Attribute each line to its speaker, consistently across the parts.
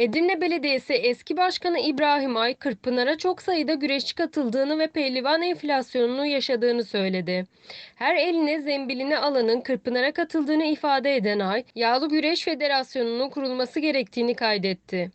Speaker 1: Edirne Belediyesi eski başkanı İbrahim Ay, Kırkpınar'a çok sayıda güreşçi katıldığını ve pehlivan enflasyonunu yaşadığını söyledi. Her eline zembilini alanın Kırkpınar'a katıldığını ifade eden Ay, Yağlı Güreş Federasyonu'nun kurulması gerektiğini kaydetti.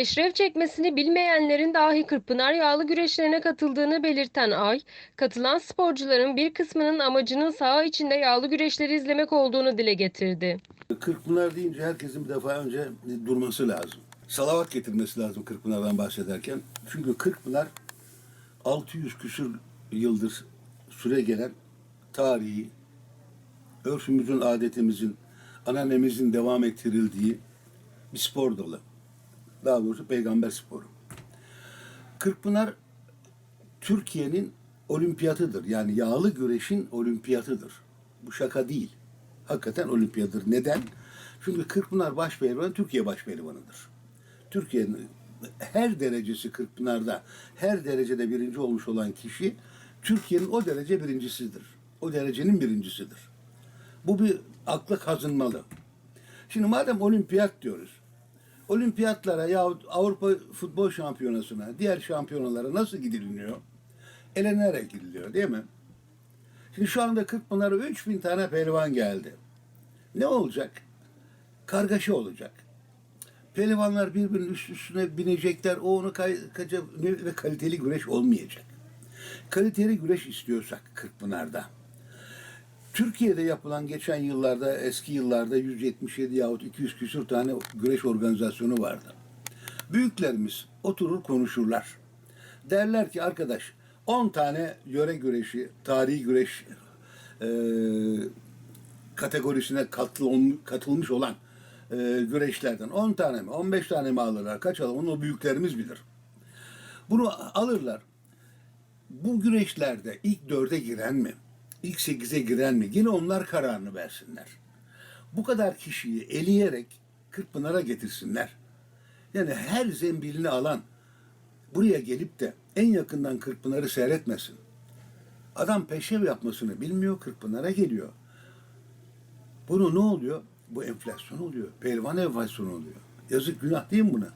Speaker 1: Peşref çekmesini bilmeyenlerin dahi Kırkpınar yağlı güreşlerine katıldığını belirten Ay, katılan sporcuların bir kısmının amacının saha içinde yağlı güreşleri izlemek olduğunu dile getirdi.
Speaker 2: Kırkpınar deyince herkesin bir defa önce durması lazım. Salavat getirmesi lazım Kırkpınar'dan bahsederken. Çünkü Kırkpınar 600 küsür yıldır süre gelen tarihi, örfümüzün, adetimizin, ananemizin devam ettirildiği bir spor dalı. Daha doğrusu peygamber sporu. Kırkpınar Türkiye'nin olimpiyatıdır. Yani yağlı güreşin olimpiyatıdır. Bu şaka değil. Hakikaten olimpiyadır. Neden? Çünkü Kırkpınar Başpehlivanı Türkiye Başpehlivanıdır. Türkiye'nin her derecesi Kırkpınar'da, her derecede birinci olmuş olan kişi Türkiye'nin o derece birincisidir. O derecenin birincisidir. Bu bir akla kazınmalı. Şimdi madem olimpiyat diyoruz, olimpiyatlara yahut Avrupa Futbol Şampiyonası'na, diğer şampiyonalara nasıl gidiliniyor? Elenerek gidiliyor değil mi? Şimdi şu anda Kırkpınar'a 3000 tane pehlivan geldi. Ne olacak? Kargaşa olacak. Pehlivanlar birbirinin üst üstüne binecekler. O onu kay, kaca, ve kaliteli güreş olmayacak. Kaliteli güreş istiyorsak Kırkpınar'da. Türkiye'de yapılan geçen yıllarda, eski yıllarda 177 yahut 200 küsur tane güreş organizasyonu vardı. Büyüklerimiz oturur konuşurlar. Derler ki arkadaş 10 tane yöre güreşi, tarihi güreş e, kategorisine katıl- katılmış olan e, güreşlerden 10 tane mi, 15 tane mi alırlar, kaç alır onu büyüklerimiz bilir. Bunu alırlar. Bu güreşlerde ilk dörde giren mi, ilk sekize giren mi, yine onlar kararını versinler. Bu kadar kişiyi eleyerek Kırkpınar'a getirsinler. Yani her zembilini alan buraya gelip de en yakından Kırkpınar'ı seyretmesin. Adam peşev yapmasını bilmiyor, Kırkpınar'a geliyor. Bunu ne oluyor? Bu enflasyon oluyor. Pehlivan enflasyonu oluyor. Yazık günah değil mi buna?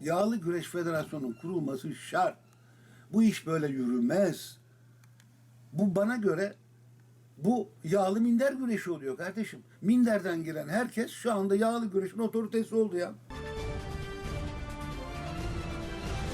Speaker 2: Yağlı Güreş Federasyonu'nun kurulması şart. Bu iş böyle yürümez. Bu bana göre bu yağlı minder güreşi oluyor kardeşim. Minderden giren herkes şu anda yağlı güreşin otoritesi oldu ya.